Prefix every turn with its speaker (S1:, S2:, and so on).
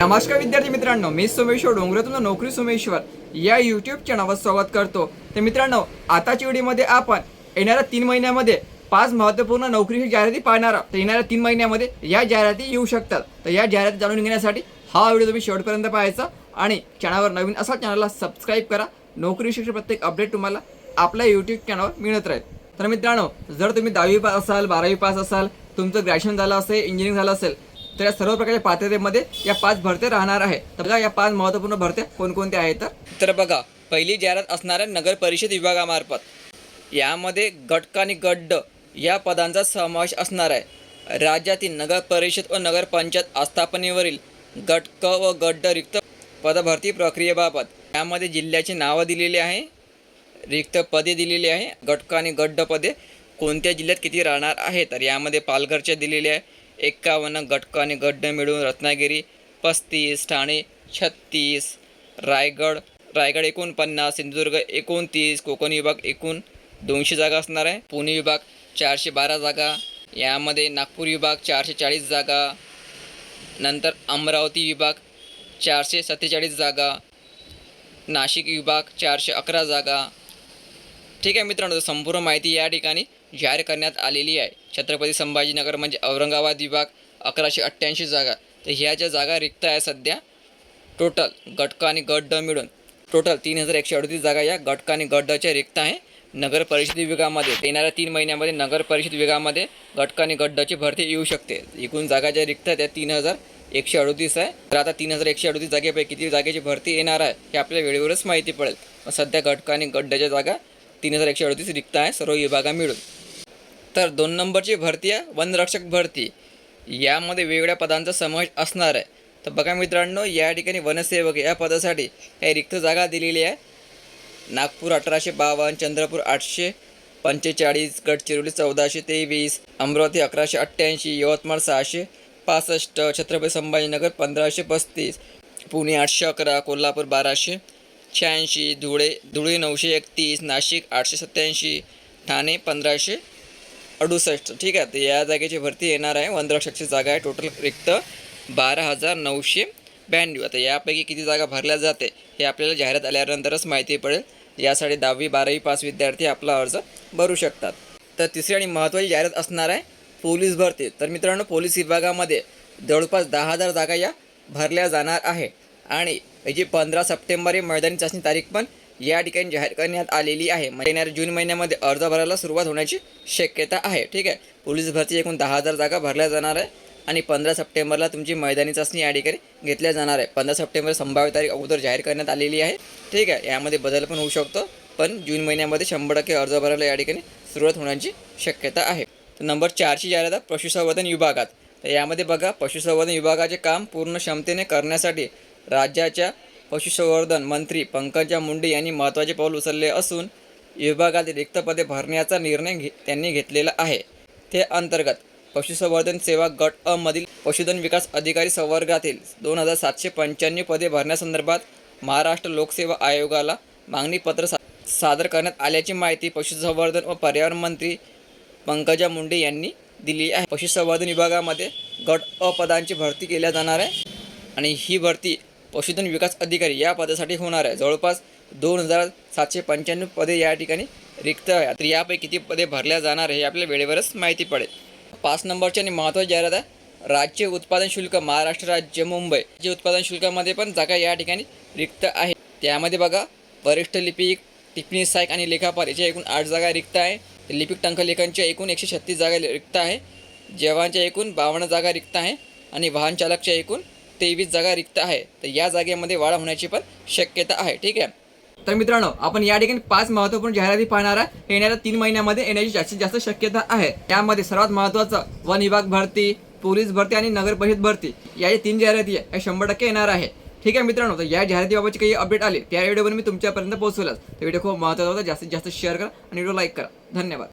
S1: नमस्कार विद्यार्थी मित्रांनो मी सोमेश्वर डोंगरातून नोकरी सोमेश्वर या यूट्यूब चॅनलवर स्वागत करतो. तर मित्रांनो आताच्या व्हिडिओमध्ये आपण येणाऱ्या तीन महिन्यामध्ये पाच महत्त्वपूर्ण नोकरीची जाहिराती पाहणार आहोत. तर येणाऱ्या तीन महिन्यामध्ये या जाहिराती येऊ शकतात. तर या जाहिराती जाणून घेण्यासाठी हा व्हिडिओ तुम्ही शेवटपर्यंत पाहायचा आणि चॅनलवर नवीन असा चॅनलला सबस्क्राईब करा. नोकरी शिक्षण प्रत्येक अपडेट तुम्हाला आपल्या यूट्यूब चॅनलवर मिळत राहील. तर मित्रांनो जर तुम्ही दहावी पास असाल बारावी पास असाल तुमचं ग्रॅज्युएशन झालं असेल इंजिनिअरिंग झालं असेल तर या सर्व प्रकारच्या पात्रतेमध्ये या पाच भरत्या राहणार आहे. तर बघा या पाच महत्त्वपूर्ण भरत्या कोणकोणत्या आहेत तर? तर बघा पहिली जाहिरात असणाऱ्या नगर परिषद विभागामार्फत. यामध्ये गटक आणि गड्ड या पदांचा समावेश असणार आहे. राज्यातील नगर परिषद व नगरपंचायत आस्थापनेवरील गटक व गड्ड रिक्त पदभरती प्रक्रियेबाबत यामध्ये जिल्ह्याची नावं दिलेली आहे रिक्त पदे दिलेली आहे गटक आणि गड्ड पदे कोणत्या जिल्ह्यात किती राहणार आहे तर यामध्ये पालघरच्या दिलेले आहे एक्कावन्न घटकाने आणि गड्ड मिळून रत्नागिरी पस्तीस ठाणे छत्तीस रायगड रायगड एकोणपन्नास सिंधुदुर्ग एकोणतीस कोकण विभाग एकूण दोनशे जागा असणार आहे. पुणे विभाग चारशे बारा जागा यामध्ये नागपूर विभाग चारशे चाळीस जागा नंतर अमरावती विभाग चारशे सत्तेचाळीस जागा नाशिक विभाग चारशे अकरा जागा. ठीक आहे मित्रांनो संपूर्ण माहिती या ठिकाणी जाहीर करण्यात आलेली आहे. छत्रपती संभाजीनगर म्हणजे औरंगाबाद विभाग अकराशे अठ्ठ्याऐंशी जागा. तर ह्या ज्या जागा रिक्त आहे सध्या टोटल गटक आणि गट ड मिळून टोटल तीन हजार एकशे अडतीस जागा या गटक आणि गट डच्या रिक्त आहे. नगर परिषद विभागामध्ये येणाऱ्या तीन महिन्यामध्ये नगर परिषद विभागामध्ये गटक आणि गट डची भरती येऊ शकते. एकूण जागा ज्या रिक्त आहेत त्या तीन हजार एकशे अडतीस आहे. तर आता तीन हजार एकशे अडतीस जागेपैकी किती जागेची भरती येणार आहे हे आपल्या वेळेवरच माहिती पडेल. सध्या गटक आणि गड्ड्याच्या जागा तीन हजार एकशे अडतीस रिक्त आहे सर्व विभागा मिळून. तर दोन नंबरची भरती आहे वनरक्षक भरती. यामध्ये वेगवेगळ्या पदांचा समावेश असणार आहे. तर बघा मित्रांनो या ठिकाणी वनसेवक या पदासाठी काही रिक्त जागा दिलेली आहे. नागपूर अठराशे बावन्न चंद्रपूर आठशे पंचेचाळीस गडचिरोली चौदाशे तेवीस अमरावती अकराशे अठ्ठ्याऐंशी यवतमाळ सहाशे पासष्ट छत्रपती संभाजीनगर पंधराशे पस्तीस पुणे आठशे अकरा कोल्हापूर बाराशे शहाऐंशी धुळे धुळे नऊशे एकतीस नाशिक आठशे सत्त्याऐंशी ठाणे पंधराशे अडुसष्ट. ठीक आहे तर या जागेची भरती येणार आहे. वनरक्षकची जागा आहे. टोटल रिक्त बारा हजार नऊशे ब्याण्णव. आता यापैकी किती जागा भरल्या जाते हे आपल्याला जाहिरात आल्यानंतरच माहिती पडेल. यासाठी दहावी बारावी पास विद्यार्थी आपला अर्ज भरू शकतात. तर तिसरी आणि महत्त्वाची जाहिरात असणार आहे पोलीस भरती. तर मित्रांनो पोलीस विभागामध्ये जवळपास दहा हजार जागा या भरल्या जाणार आहे. आणि याची पंधरा सप्टेंबर ही मैदानी चाचणी तारीख पण या ठिकाणी जाहीर करण्यात आलेली आहे. म्हणजे येणाऱ्या जून महिन्यामध्ये अर्ज भरायला सुरुवात होण्याची शक्यता आहे. ठीक आहे? पोलीस भरती एकूण दहा हजार जागा भरल्या जाणार आहे आणि पंधरा सप्टेंबरला तुमची मैदानी चाचणी या ठिकाणी घेतल्या जाणार आहे. पंधरा सप्टेंबर संभाव्य तारीख अगोदर जाहीर करण्यात आलेली आहे. ठीक आहे? यामध्ये बदल पण होऊ शकतो पण जून महिन्यामध्ये शंभर टक्के अर्ज भरायला या ठिकाणी सुरुवात होण्याची शक्यता आहे. तर नंबर चारची जाहिरात आहे पशुसंवर्धन विभागात. तर यामध्ये बघा पशुसंवर्धन विभागाचे काम पूर्ण क्षमतेने करण्यासाठी राज्याच्या पशुसंवर्धन मंत्री पंकजा मुंडे यांनी महत्त्वाचे पाऊल उचलले असून विभागातील रिक्त पदे भरण्याचा निर्णय घे त्यांनी घेतलेला आहे. ते अंतर्गत पशुसंवर्धन सेवा गट अ मधील पशुधन विकास अधिकारी संवर्गातील दोन हजार सातशे पंच्याण्णव पदे भरण्यासंदर्भात महाराष्ट्र लोकसेवा आयोगाला मागणीपत्र सा सादर करण्यात आल्याची माहिती पशुसंवर्धन व पर्यावरण मंत्री पंकजा मुंडे यांनी दिली आहे. पशुसंवर्धन विभागामध्ये गट अ पदांची भरती केल्या जाणार आहे आणि ही भरती पशुधन विकास अधिकारी या पदासाठी होणार आहे. जवळपास दोन हजार सातशे पंच्याण्णव पदे या ठिकाणी रिक्त आहे तर यापैकी किती पदे भरल्या जाणार आहे हे आपल्या वेळेवरच माहिती पडेल. पाच नंबरची आणि महत्त्वाची जाहिरात आहे. राज्य उत्पादन शुल्क महाराष्ट्र राज्य मुंबई. राज्य उत्पादन शुल्कामध्ये पण जागा या ठिकाणी रिक्त आहे. त्यामध्ये बघा वरिष्ठ लिपिक टिप्पणी सायक आणि लेखापाल याच्या एकूण आठ जागा रिक्त आहे. लिपिक टंकलेखांच्या एकूण एकशे छत्तीस जागा रिक्त आहे. जवानच्या एकूण बावन्न जागा रिक्त आहे. आणि वाहन चालकच्या एकूण तेवीस जागा रिक्त आहे. तर या जागेमध्ये वाढ होण्याची पण शक्यता आहे. ठीक आहे? तर मित्रांनो आपण या ठिकाणी पाच महत्त्वपूर्ण जाहिराती पाहणार आहे येणाऱ्या तीन महिन्यामध्ये येण्याची जास्तीत जास्त शक्यता आहे. त्यामध्ये सर्वात महत्त्वाचं वन विभाग भरती पोलीस भरती आणि नगर परिषद भरती. या ज्या तीन जाहिराती आहे या शंभर टक्के येणार आहे. ठीक आहे मित्रांनो? तर या जाहिरातीबाबतची काही अपडेट आली त्या व्हिडिओवर मी तुमच्यापर्यंत पोहोचवलाच. तर व्हिडिओ खूप महत्त्वाचा होता. जास्तीत जास्त शेअर करा आणि व्हिडिओ लाईक करा. धन्यवाद.